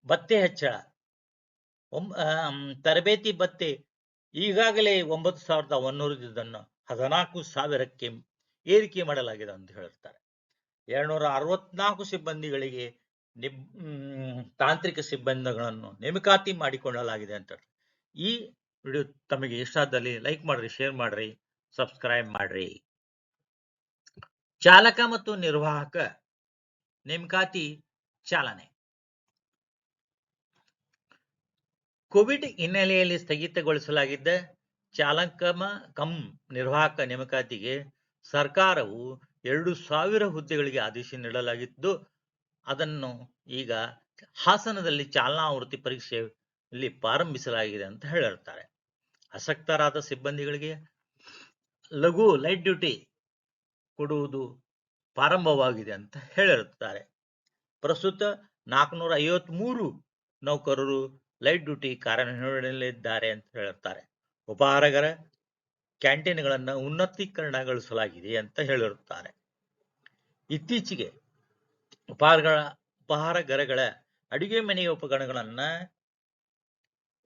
ಭತ್ತೆ ಹೆಚ್ಚಳ ತರಬೇತಿ ಭತ್ತೆ, ಈಗಾಗಲೇ ಒಂಬತ್ತು ಸಾವಿರದ ಒಂದೂರದನ್ನು ಹದಿನಾಲ್ಕು ಸಾವಿರಕ್ಕೆ ಏರಿಕೆ ಮಾಡಲಾಗಿದೆ ಅಂತ ಹೇಳಿರ್ತಾರೆ ಎರಡ್ನೂರ ಅರವತ್ನಾಲ್ಕು ಸಿಬ್ಬಂದಿಗಳಿಗೆ ನಿಬ್ ತಾಂತ್ರಿಕ ಸಿಬ್ಬಂದಿಗಳನ್ನು ನೇಮಕಾತಿ ಮಾಡಿಕೊಳ್ಳಲಾಗಿದೆ ಅಂತ ಈ ವಿಡಿಯೋ ತಮಗೆ ಇಷ್ಟ ಆದಲ್ಲಿ ಲೈಕ್ ಮಾಡ್ರಿ, ಶೇರ್ ಮಾಡ್ರಿ, ಸಬ್ಸ್ಕ್ರೈಬ್ ಮಾಡ್ರಿ. ಚಾಲಕ ಮತ್ತು ನಿರ್ವಾಹಕ ನೇಮಕಾತಿ ಚಾಲನೆ. ಕೋವಿಡ್ ಹಿನ್ನೆಲೆಯಲ್ಲಿ ಸ್ಥಗಿತಗೊಳಿಸಲಾಗಿದ್ದ ಚಾಲಕಮ ಕಂ ನಿರ್ವಾಹಕ ನೇಮಕಾತಿಗೆ ಸರ್ಕಾರವು ಎರಡು ಸಾವಿರ ಹುದ್ದೆಗಳಿಗೆ ಆದೇಶ ನೀಡಲಾಗಿದ್ದು ಅದನ್ನು ಈಗ ಹಾಸನದಲ್ಲಿ ಚಾಲನಾ ವೃತ್ತಿ ಪರೀಕ್ಷೆಯಲ್ಲಿ ಪ್ರಾರಂಭಿಸಲಾಗಿದೆ ಅಂತ ಹೇಳಿರ್ತಾರೆ. ಆಸಕ್ತರಾದ ಸಿಬ್ಬಂದಿಗಳಿಗೆ ಲಘು ಲೈಟ್ ಡ್ಯೂಟಿ ಕೊಡುವುದು ಪ್ರಾರಂಭವಾಗಿದೆ ಅಂತ ಹೇಳಿರುತ್ತಾರೆ. ಪ್ರಸ್ತುತ ನಾಲ್ಕುನೂರ ಐವತ್ಮೂರು ನೌಕರರು ಲೈಟ್ ಡ್ಯೂಟಿ ಕಾರ್ಯನಿರ್ವಹಣೆಯಲ್ಲಿದ್ದಾರೆ ಅಂತ ಹೇಳಿರ್ತಾರೆ ಉಪಹಾರಗರ ಕ್ಯಾಂಟೀನ್ಗಳನ್ನು ಉನ್ನತೀಕರಣಗೊಳಿಸಲಾಗಿದೆ ಅಂತ ಹೇಳಿರುತ್ತಾರೆ. ಇತ್ತೀಚೆಗೆ ಉಪಹಾರಗಳ ಉಪಹಾರಗರಗಳ ಅಡುಗೆ ಮನೆಯ ಉಪಕರಣಗಳನ್ನ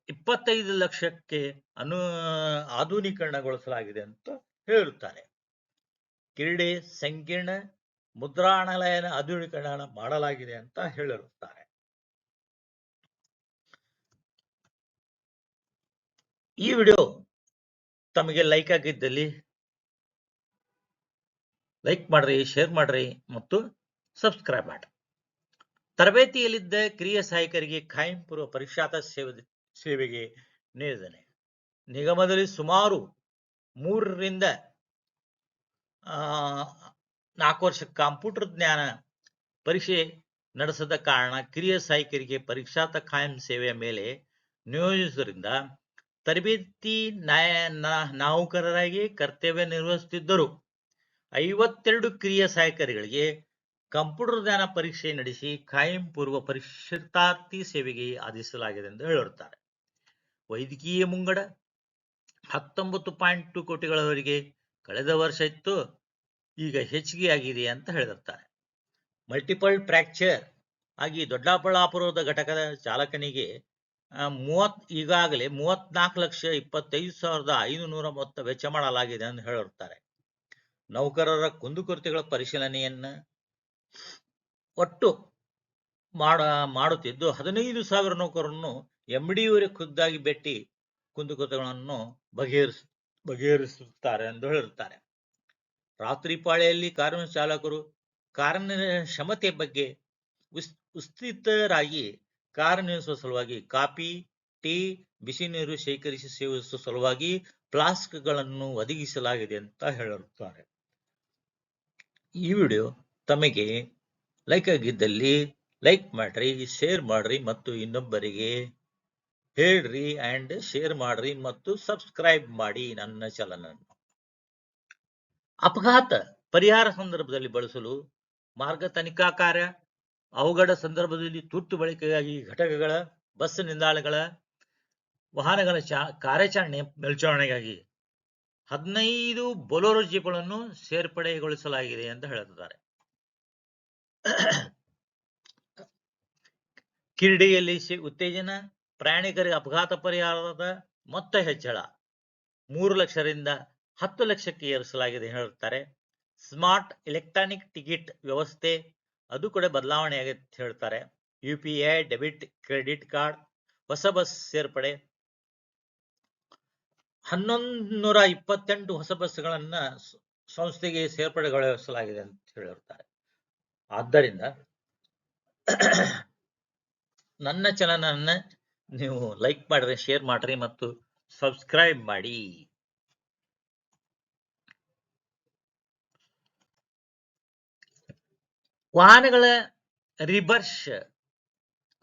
ಇಪ್ಪತ್ತೈದು ಲಕ್ಷಕ್ಕೆ ಅನು, ಆಧುನೀಕರಣಗೊಳಿಸಲಾಗಿದೆ ಅಂತ ಹೇಳುತ್ತಾರೆ. ಕ್ರೀಡೆ, ಸಂಕೀರ್ಣ, ಮುದ್ರಾಣಾಲಯನ ಆಧುನೀಕರಣ ಮಾಡಲಾಗಿದೆ ಅಂತ ಹೇಳಿರುತ್ತಾರೆ ಈ ವಿಡಿಯೋ ತಮಗೆ ಲೈಕ್ ಆಗಿದ್ದಲ್ಲಿ ಲೈಕ್ ಮಾಡ್ರಿ, ಶೇರ್ ಮಾಡ್ರಿ ಮತ್ತು ಸಬ್ಸ್ಕ್ರೈಬ್ ಮಾಡಿ. ತರಬೇತಿಯಲ್ಲಿದ್ದ ಕಿರಿಯ ಸಹಾಯಕರಿಗೆ ಖಾಯಂ ಪೂರ್ವ ಪರೀಕ್ಷಾತ ಸೇವೆ ಸೇವೆಗೆ ನಿಯೋಜನೆ ನಿಗಮದಲ್ಲಿ ಸುಮಾರು ಮೂರರಿಂದ ನಾಲ್ಕು ವರ್ಷ ಕಂಪ್ಯೂಟರ್ ಜ್ಞಾನ ಪರೀಕ್ಷೆ ನಡೆಸದ ಕಾರಣ ಕಿರಿಯ ಸಹಾಯಕರಿಗೆ ಪರೀಕ್ಷಾತ ಖಾಯಂ ಸೇವೆಯ ಮೇಲೆ ನಿಯೋಜಿಸುವುದರಿಂದ ತರಬೇತಿ ನ್ಯಾಯ, ನಾ- ನೌಕರರಾಗಿ ಕರ್ತವ್ಯ ನಿರ್ವಹಿಸುತ್ತಿದ್ದರು ಐವತ್ತೆರಡು ಕಿರಿಯ ಸಹಾಯಕರುಗಳಿಗೆ ಕಂಪ್ಯೂಟರ್ ಜ್ಞಾನ ಪರೀಕ್ಷೆ ನಡೆಸಿ ಕಾಯಂ ಪೂರ್ವ ಪರೀಕ್ಷಾರ್ಥಿ ಸೇವೆಗೆ ಆದೇಶಿಸಲಾಗಿದೆ ಎಂದು ಹೇಳಿರುತ್ತಾರೆ ವೈದ್ಯಕೀಯ ಮುಂಗಡ ಹತ್ತೊಂಬತ್ತು ಪಾಯಿಂಟ್ ಟು ಕೋಟಿಗಳವರೆಗೆ ಕಳೆದ ವರ್ಷ ಇತ್ತು, ಈಗ ಹೆಚ್ಚಿಗೆ ಆಗಿದೆ ಅಂತ ಹೇಳಿರುತ್ತಾರೆ. ಮಲ್ಟಿಪಲ್ ಫ್ರ್ಯಾಕ್ಚರ್ ಆಗಿ ದೊಡ್ಡಬಳ್ಳಾಪುರದ ಘಟಕದ ಚಾಲಕನಿಗೆ ಮೂವತ್, ಈಗಾಗಲೇ ಮೂವತ್ನಾಲ್ಕು ಲಕ್ಷ ಇಪ್ಪತ್ತೈದು ಸಾವಿರದ ಐದುನೂರ ಮೊತ್ತ ವೆಚ್ಚ ಮಾಡಲಾಗಿದೆ ಎಂದು ಹೇಳಿರುತ್ತಾರೆ ನೌಕರರ ಕುಂದುಕೊರತೆಗಳ ಪರಿಶೀಲನೆಯನ್ನ ಒಟ್ಟು ಮಾಡ, ಮಾಡುತ್ತಿದ್ದು ಹದಿನೈದು ಸಾವಿರ ನೌಕರರನ್ನು ಎಂಡಿಯವರೇ ಖುದ್ದಾಗಿ ಭೇಟಿ ಕುಂದುಕೊರತೆಗಳನ್ನು ಬಗೆಹರಿಸ, ಬಗೆಹರಿಸುತ್ತಾರೆ ಎಂದು ಹೇಳುತ್ತಾರೆ. ರಾತ್ರಿ ಪಾಳೆಯಲ್ಲಿ ಕಾರಿನ ಚಾಲಕರು ಕಾರಿನ ಕ್ಷಮತೆ ಬಗ್ಗೆ ಉಸ್ಥಿತರಾಗಿ ವಿಸ್ತೃತರಾಗಿ ಕಾರ್ಯನಿರ್ವಹಿಸುವ ಸಲುವಾಗಿ ಕಾಫಿ, ಟೀ, ಬಿಸಿ ನೀರು ಶೇಖರಿಸಿ ಸೇವಿಸುವ ಸಲುವಾಗಿ ಫ್ಲಾಸ್ಕ್ಗಳನ್ನು ಒದಗಿಸಲಾಗಿದೆ ಅಂತ ಹೇಳಿರುತ್ತಾರೆ ಈ ವಿಡಿಯೋ ತಮಗೆ ಲೈಕ್ ಆಗಿದ್ದಲ್ಲಿ ಲೈಕ್ ಮಾಡ್ರಿ ಶೇರ್ ಮಾಡ್ರಿ ಮತ್ತು ಇನ್ನೊಬ್ಬರಿಗೆ ಹೇಳ್ರಿ ಅಂಡ್ ಶೇರ್ ಮಾಡ್ರಿ ಮತ್ತು ಸಬ್ಸ್ಕ್ರೈಬ್ ಮಾಡಿ ನನ್ನ ಚಾನಲ್ ಅಪಘಾತ ಪರಿಹಾರ ಸಂದರ್ಭದಲ್ಲಿ ಬಳಸಲು ಮಾರ್ಗ ತನಿಖಾ ಕಾರ್ಯ, ಅವಘಡ ಸಂದರ್ಭದಲ್ಲಿ ತುರ್ತು ಬಳಕೆಗಾಗಿ ಘಟಕಗಳ, ಬಸ್ ನಿಲ್ದಾಣಗಳ, ವಾಹನಗಳ ಚಾ, ಕಾರ್ಯಾಚರಣೆ ಮೇಲ್ಚಾವಣೆಗಾಗಿ ಹದಿನೈದು ಬೊಲೋರೋ ಸೇರ್ಪಡೆಗೊಳಿಸಲಾಗಿದೆ ಅಂತ ಹೇಳುತ್ತಿದ್ದಾರೆ. ಕ್ರೀಡೆಯಲ್ಲಿ ಉತ್ತೇಜನ, ಪ್ರಯಾಣಿಕರಿಗೆ ಅಪಘಾತ ಪರಿಹಾರದ ಮೊತ್ತ ಹೆಚ್ಚಳ. ಮೂರು ಲಕ್ಷದಿಂದ ಹತ್ತು ಲಕ್ಷಕ್ಕೆ ಏರಿಸಲಾಗಿದೆ ಹೇಳುತ್ತಾರೆ ಸ್ಮಾರ್ಟ್ ಎಲೆಕ್ಟ್ರಾನಿಕ್ ಟಿಕೆಟ್ ವ್ಯವಸ್ಥೆ, ಅದು ಕೂಡ ಬದಲಾವಣೆ ಆಗುತ್ತೆ ಹೇಳ್ತಾರೆ. U P I, debit, credit card, ಹೊಸ ಬಸ್ ಸೇರ್ಪಡೆ. ಹನ್ನೊಂದು ನೂರ ಇಪ್ಪತ್ತೆಂಟು ಹೊಸ ಬಸ್ಗಳನ್ನ ಸಂಸ್ಥೆಗೆ ಸೇರ್ಪಡೆಗೊಳಿಸಲಾಗಿದೆ ಅಂತ ಹೇಳಿರ್ತಾರೆ. ಆದ್ದರಿಂದ ನನ್ನ ಚಲನನ್ನ ನೀವು ಲೈಕ್ ಮಾಡ್ರಿ ಶೇರ್ ಮಾಡ್ರಿ ಮತ್ತು ಸಬ್ಸ್ಕ್ರೈಬ್ ಮಾಡಿ. ವಾಹನಗಳ ರಿಬರ್ಷ್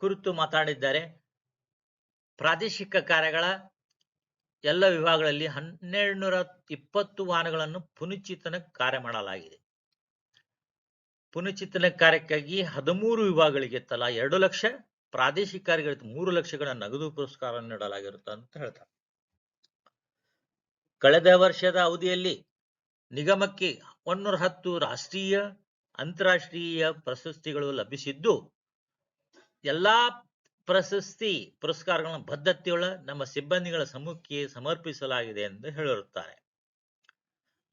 ಕುರಿತು ಮಾತಾಡಿದ್ದಾರೆ ಪ್ರಾದೇಶಿಕ ಕಾರ್ಯಗಳ ಎಲ್ಲ ವಿಭಾಗಗಳಲ್ಲಿ ಹನ್ನೆರಡು ನೂರ ಇಪ್ಪತ್ತು ವಾಹನಗಳನ್ನು ಪುನಶ್ಚೇತನ ಕಾರ್ಯ ಮಾಡಲಾಗಿದೆ. ಪುನಶ್ಚೇತನ ಕಾರ್ಯಕ್ಕಾಗಿ ಹದಿಮೂರು ವಿಭಾಗಗಳಿಗೆ ತಲಾ ಎರಡು ಲಕ್ಷ, ಪ್ರಾದೇಶಿಕ ಕಾರ್ಯಗಳಿಗೆ ಮೂರು ಲಕ್ಷಗಳ ನಗದು ಪುರಸ್ಕಾರ ನೀಡಲಾಗಿರುತ್ತೆ ಅಂತ ಹೇಳ್ತಾರೆ. ಕಳೆದ ವರ್ಷದ ಅವಧಿಯಲ್ಲಿ ನಿಗಮಕ್ಕೆ ಒಂದೂರ ಹತ್ತು ರಾಷ್ಟ್ರೀಯ, ಅಂತಾರಾಷ್ಟ್ರೀಯ ಪ್ರಶಸ್ತಿಗಳು ಲಭಿಸಿದ್ದು, ಎಲ್ಲಾ ಪ್ರಶಸ್ತಿ ಪುರಸ್ಕಾರಗಳನ್ನು ಬದ್ಧತೆಯುಳ್ಳ ನಮ್ಮ ಸಿಬ್ಬಂದಿಗಳ ಸಮ್ಮುಖಕ್ಕೆ ಸಮರ್ಪಿಸಲಾಗಿದೆ ಎಂದು ಹೇಳಿರುತ್ತಾರೆ.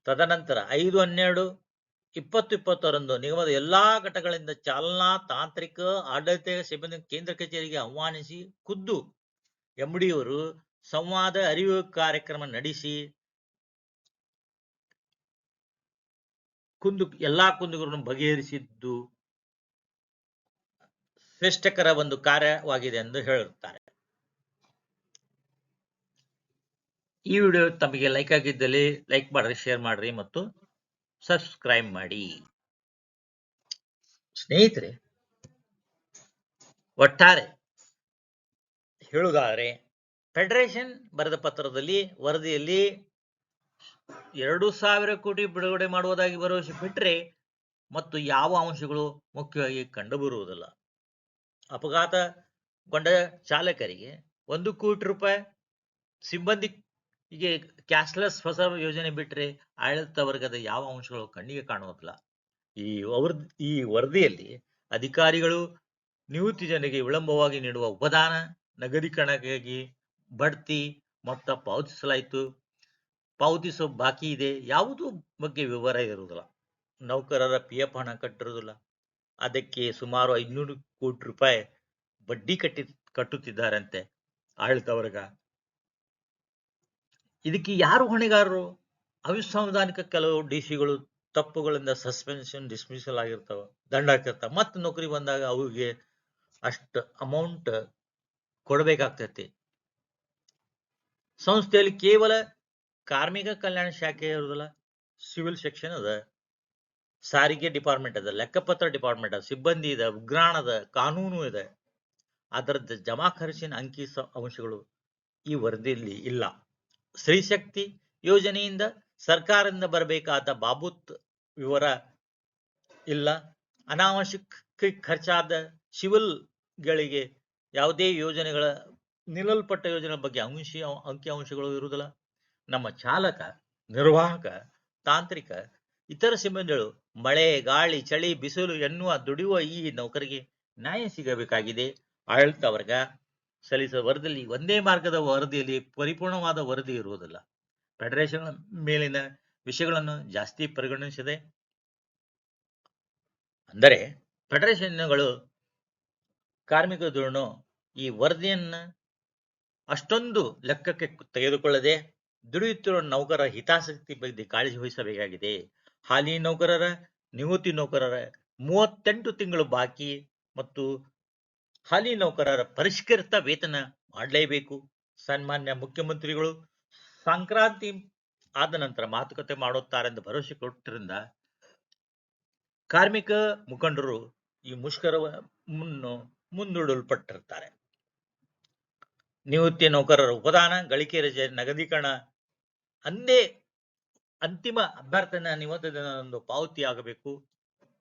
ತದನಂತರ ಐದು ಹನ್ನೆರಡು ಇಪ್ಪತ್ತು ಇಪ್ಪತ್ತರಂದು ನಿಗಮದ ಎಲ್ಲಾ ಘಟಕಗಳಿಂದ ಚಾಲನಾ ತಾಂತ್ರಿಕ ಆಡಳಿತ ಸಿಬ್ಬಂದಿ ಕೇಂದ್ರ ಕಚೇರಿಗೆ ಆಹ್ವಾನಿಸಿ ಖುದ್ದು ಎಂಡಿಯವರು ಸಂವಾದ ಅರಿವು ಕಾರ್ಯಕ್ರಮ ನಡೆಸಿ ಕುಂದು ಎಲ್ಲಾ ಕುಂದುಗಳನ್ನು ಬಗೆಹರಿಸಿದ್ದು ಶ್ರೇಷ್ಠಕರ ಒಂದು ಕಾರ್ಯವಾಗಿದೆ ಎಂದು ಹೇಳುತ್ತಾರೆ. ಈ ವಿಡಿಯೋ ತಮಗೆ ಲೈಕ್ ಆಗಿದ್ದಲ್ಲಿ ಲೈಕ್ ಮಾಡ್ರಿ, ಶೇರ್ ಮಾಡ್ರಿ ಮತ್ತು ಸಬ್ಸ್ಕ್ರೈಬ್ ಮಾಡಿ. ಸ್ನೇಹಿತರೆ, ಒಟ್ಟಾರೆ ಹೇಳುವುದಾದರೆ ಫೆಡರೇಷನ್ ಬರೆದ ಪತ್ರದಲ್ಲಿ ವರದಿಯಲ್ಲಿ ಎರಡು ಸಾವಿರ ಕೋಟಿ ಬಿಡುಗಡೆ ಮಾಡುವುದಾಗಿ ಭರವಸೆ ಬಿಟ್ಟರೆ ಮತ್ತು ಯಾವ ಅಂಶಗಳು ಮುಖ್ಯವಾಗಿ ಕಂಡುಬರುವುದಿಲ್ಲ. ಅಪಘಾತಗೊಂಡ ಚಾಲಕರಿಗೆ ಒಂದು ಕೋಟಿ ರೂಪಾಯಿ ಸಿಬ್ಬಂದಿಗೆ ಕ್ಯಾಶ್ಲೆಸ್ ಹೊಸ ಯೋಜನೆ ಬಿಟ್ಟರೆ ಆಡಳಿತ ವರ್ಗದ ಯಾವ ಅಂಶಗಳು ಕಣ್ಣಿಗೆ ಕಾಣುವುದಿಲ್ಲ. ಈ ಅವ್ರ, ಈ ವರದಿಯಲ್ಲಿ ಅಧಿಕಾರಿಗಳು ನಿವೃತ್ತಿ ಜನರಿಗೆ ವಿಳಂಬವಾಗಿ ನೀಡುವ ಉಪದಾನ ನಗದೀಕರಣಕ್ಕಾಗಿ ಬಡ್ತಿ ಮೊತ್ತ ಪಾವತಿಸಲಾಯಿತು. ಪಾವತಿಸೋ ಬಾಕಿ ಇದೆ. ಯಾವುದೂ ಬಗ್ಗೆ ವಿವರ ಇರುವುದಿಲ್ಲ. ನೌಕರರ ಪಿ ಎಫ್ ಹಣ ಕಟ್ಟಿರುವುದಿಲ್ಲ. ಅದಕ್ಕೆ ಸುಮಾರು ಐದುನೂರು ಕೋಟಿ ರೂಪಾಯಿ ಬಡ್ಡಿ ಕಟ್ಟಿ, ಕಟ್ಟುತ್ತಿದ್ದಾರಂತೆ ಆಡಳಿತ ವರ್ಗ. ಇದಕ್ಕೆ ಯಾರು ಹೊಣೆಗಾರರು? ಅವಿಸಂವಿಧಾನಿಕ ಕೆಲವು ಡಿ ಸಿಗಳು ತಪ್ಪುಗಳಿಂದ ಸಸ್ಪೆನ್ಷನ್ ಡಿಸ್ಮಿಸಲ್ ಆಗಿರ್ತಾವ, ದಂಡ ಹಾಕಿರ್ತಾವ. ಮತ್ತೆ ನೌಕರಿ ಬಂದಾಗ ಅವ್ರಿಗೆ ಅಷ್ಟು ಅಮೌಂಟ್ ಕೊಡಬೇಕಾಗ್ತೈತಿ. ಸಂಸ್ಥೆಯಲ್ಲಿ ಕೇವಲ ಕಾರ್ಮಿಕ ಕಲ್ಯಾಣ ಶಾಖೆ ಇರುವುದಿಲ್ಲ, ಸಿವಿಲ್ ಸೆಕ್ಷನ್ ಅದ, ಸಾರಿಗೆ ಡಿಪಾರ್ಟ್ಮೆಂಟ್ ಅದ, ಲೆಕ್ಕಪತ್ರ ಡಿಪಾರ್ಟ್ಮೆಂಟ್ ಅದ, ಸಿಬ್ಬಂದಿ ಇದೆ ಉಗ್ರಾಣ ಅದ, ಕಾನೂನು ಇದೆ. ಅದರದ್ದು ಜಮಾ ಖರ್ಚಿನ ಅಂಕಿ ಅಂಶಗಳು ಈ ವರದಿಯಲ್ಲಿ ಇಲ್ಲ. ಸ್ತ್ರೀಶಕ್ತಿ ಯೋಜನೆಯಿಂದ ಸರ್ಕಾರದಿಂದ ಬರಬೇಕಾದ ಬಾಬುತ್ ವಿವರ ಇಲ್ಲ. ಅನಾವಶ್ಯಕ ಖರ್ಚಾದ ಸಿವಿಲ್ಗಳಿಗೆ ಯಾವುದೇ ಯೋಜನೆಗಳ, ನಿಲ್ಲಲ್ಪಟ್ಟ ಯೋಜನೆ ಬಗ್ಗೆ ಅಂಶಿ, ಅಂಕಿ ಅಂಶಗಳು ಇರುವುದಿಲ್ಲ. ನಮ್ಮ ಚಾಲಕ, ನಿರ್ವಾಹಕ, ತಾಂತ್ರಿಕ, ಇತರ ಸಿಬ್ಬಂದಿಗಳು ಮಳೆ, ಗಾಳಿ, ಚಳಿ, ಬಿಸಿಲು ಎನ್ನುವ ದುಡಿಯುವ ಈ ನೌಕರಿಗೆ ನ್ಯಾಯ ಸಿಗಬೇಕಾಗಿದೆ. ಆಡಳಿತ ವರ್ಗ ಸಲ್ಲಿಸುವ ವರದಿಯಲ್ಲಿ ಒಂದೇ ಮಾರ್ಗದ ವರದಿಯಲ್ಲಿ ಪರಿಪೂರ್ಣವಾದ ವರದಿ ಇರುವುದಿಲ್ಲ. ಫೆಡರೇಷನ್ ಮೇಲಿನ ವಿಷಯಗಳನ್ನು ಜಾಸ್ತಿ ಪರಿಗಣಿಸಿದೆ ಅಂದರೆ ಫೆಡರೇಷನ್ಗಳು ಕಾರ್ಮಿಕ ಧೋರಣು ಈ ವರದಿಯನ್ನ ಅಷ್ಟೊಂದು ಲೆಕ್ಕಕ್ಕೆ ತೆಗೆದುಕೊಳ್ಳದೆ ದುಡಿಯುತ್ತಿರುವ ನೌಕರರ ಹಿತಾಸಕ್ತಿ ಬಗ್ಗೆ ಕಾಳಜಿ ವಹಿಸಬೇಕಾಗಿದೆ. ಹಾಲಿ ನೌಕರರ, ನಿವೃತ್ತಿ ನೌಕರರ ಮೂವತ್ತೆಂಟು ತಿಂಗಳು ಬಾಕಿ ಮತ್ತು ಹಾಲಿ ನೌಕರರ ಪರಿಷ್ಕೃತ ವೇತನ ಮಾಡಲೇಬೇಕು. ಸನ್ಮಾನ್ಯ ಮುಖ್ಯಮಂತ್ರಿಗಳು ಸಂಕ್ರಾಂತಿ ಆದ ನಂತರ ಮಾತುಕತೆ ಮಾಡುತ್ತಾರೆಂದು ಭರವಸೆ ಕೊಟ್ಟರಿಂದ ಕಾರ್ಮಿಕ ಮುಖಂಡರು ಈ ಮುಷ್ಕರವನ್ನು ಮುಂದೂಡಲ್ಪಟ್ಟಿರ್ತಾರೆ ನಿವೃತ್ತಿ ನೌಕರರ ಉಪದಾನ, ಗಳಿಕೆ ರಜೆ, ನಗದೀಕರಣ ಅಂದೇ ಅಂತಿಮ ಅಭ್ಯರ್ಥನ ನಿವೃತ್ತ ಪಾವತಿಯಾಗಬೇಕು.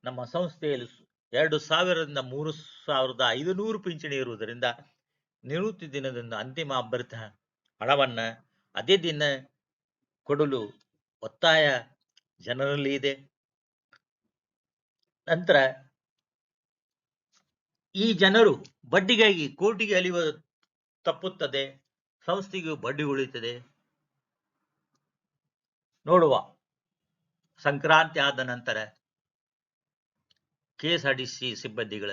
ನಮ್ಮ ಸಂಸ್ಥೆಯಲ್ಲಿ ಎರಡು ಸಾವಿರದಿಂದ ಮೂರು ಸಾವಿರದ ಐದುನೂರು ಪಿಂಚಣಿ ಇರುವುದರಿಂದ ನಿವೃತ್ತಿ ದಿನದಿಂದ ಅಂತಿಮ ಅಭ್ಯರ್ಥ ಹಣವನ್ನ ಅದೇ ದಿನ ಕೊಡಲು ಒತ್ತಾಯ ಜನರಲ್ಲಿ ಇದೆ. ನಂತರ ಈ ಜನರು ಬಡ್ಡಿಗಾಗಿ ಕೋಟಿಗೆ ಅಲಿಯುವ ತಪ್ಪುತ್ತದೆ, ಸಂಸ್ಥೆಗೂ ಬಡ್ಡಿ ಉಳಿಯುತ್ತದೆ. ನೋಡುವ, ಸಂಕ್ರಾಂತಿ ಆದ ನಂತರ ಕೆಎಸ್ಆರ್ಟಿಸಿ ಸಿಬ್ಬಂದಿಗಳ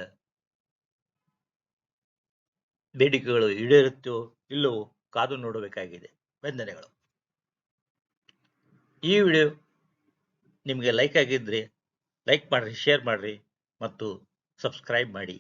ಬೇಡಿಕೆಗಳು ಈಡೇರುತ್ತೋ ಇಲ್ಲವೋ ಕಾದು ನೋಡಬೇಕಾಗಿದೆ. ವಂದನೆಗಳು. ಈ ವಿಡಿಯೋ ನಿಮಗೆ ಲೈಕ್ ಆಗಿದ್ರೆ ಲೈಕ್ ಮಾಡಿರಿ, ಶೇರ್ ಮಾಡಿರಿ ಮತ್ತು ಸಬ್ಸ್ಕ್ರೈಬ್ ಮಾಡಿ.